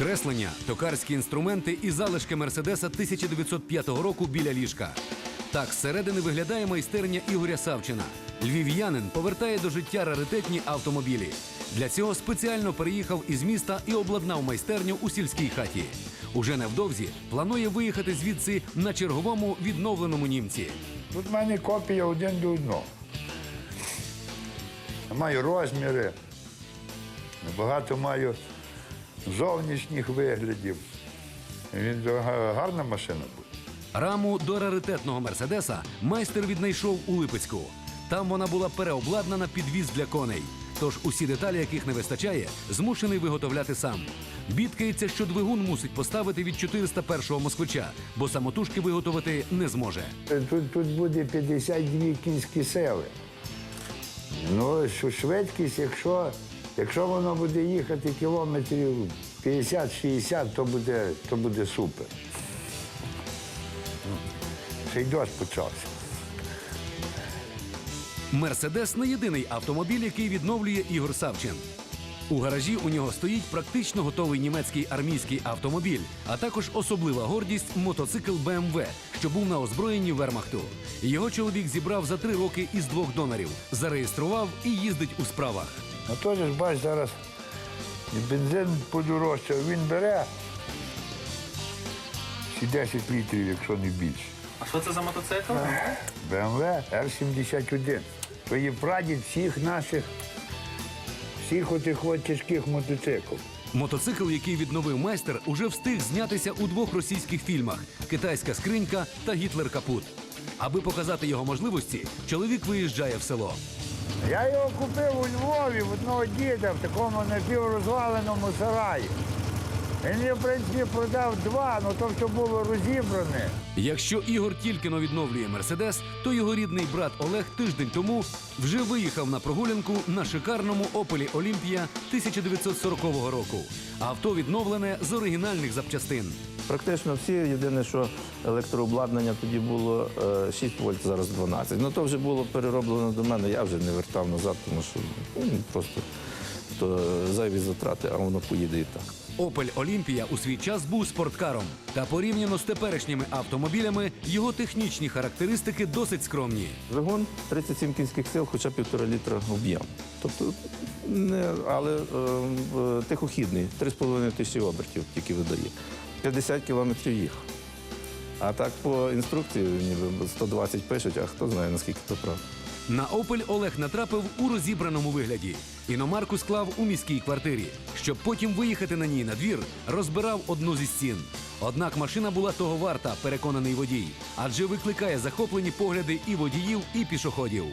Креслення, токарські інструменти і залишки Мерседеса 1905 року біля ліжка. Так зсередини виглядає майстерня Ігоря Савчина. Львів'янин повертає до життя раритетні автомобілі. Для цього спеціально переїхав із міста і обладнав майстерню у сільській хаті. Уже невдовзі планує виїхати звідси на черговому відновленому німці. Тут в мене копія один до одного. Маю розміри, багато маю зовнішніх виглядів. Він гарна машина буде. Раму до раритетного мерседеса майстер віднайшов у Липецьку. Там вона була переобладнана під віз для коней. Тож усі деталі, яких не вистачає, змушений виготовляти сам. Бідкається, що двигун мусить поставити від 401-го москвича, бо самотужки виготовити не зможе. Тут, тут буде 52 кінські сили. Ну, що швидкість, якщо, якщо воно буде їхати кілометрів 50-60, то буде, то буде супер. Ну, Ще й дощ почався. Мерседес не єдиний автомобіль, який відновлює Ігор Савчин. У гаражі у нього стоїть практично готовий німецький армійський автомобіль, а також особлива гордість мотоцикл BMW, що був на озброєнні Вермахту. Його чоловік зібрав за три роки із двох донорів, зареєстрував і їздить у справах. Ну теж ж бач, зараз бензин подорожчав, він бере всі 10 літрів, якщо не більше. А що це за мотоцикл? BMW R71. То є прадід всіх наших, всіх отих от тяжких мотоциклів. Мотоцикл, який відновив майстер, уже встиг знятися у двох російських фільмах: Китайська скринька та Гітлер Капут. Аби показати його можливості, чоловік виїжджає в село. Я його купив у Львові в одного діда в такому напіврозваленому сараї. Він мені, в принципі, продав два, але то, що було розібране. Якщо Ігор тільки но відновлює мерседес, то його рідний брат Олег тиждень тому вже виїхав на прогулянку на шикарному Опелі Олімпія 1940 року. Авто відновлене з оригінальних запчастин. Практично всі. Єдине, що електрообладнання тоді було е, 6 вольт, зараз 12. Ну то вже було перероблено до мене, я вже не вертав назад, тому що ну, просто то зайві затрати, а воно поїде і так. Опель Олімпія у свій час був спорткаром. Та порівняно з теперішніми автомобілями його технічні характеристики досить скромні. Двигун 37 кінських сил, хоча півтора літра об'єм. Тобто, не, але е, в- тихохідний, 3,5 тисячі обертів тільки видає. 50 кілометрів їхав. А так по інструкції ніби 120 пишуть, а хто знає, наскільки це правда. На Опель Олег натрапив у розібраному вигляді. Іномарку склав у міській квартирі. Щоб потім виїхати на ній на двір, розбирав одну зі стін. Однак машина була того варта, переконаний водій, адже викликає захоплені погляди і водіїв, і пішоходів.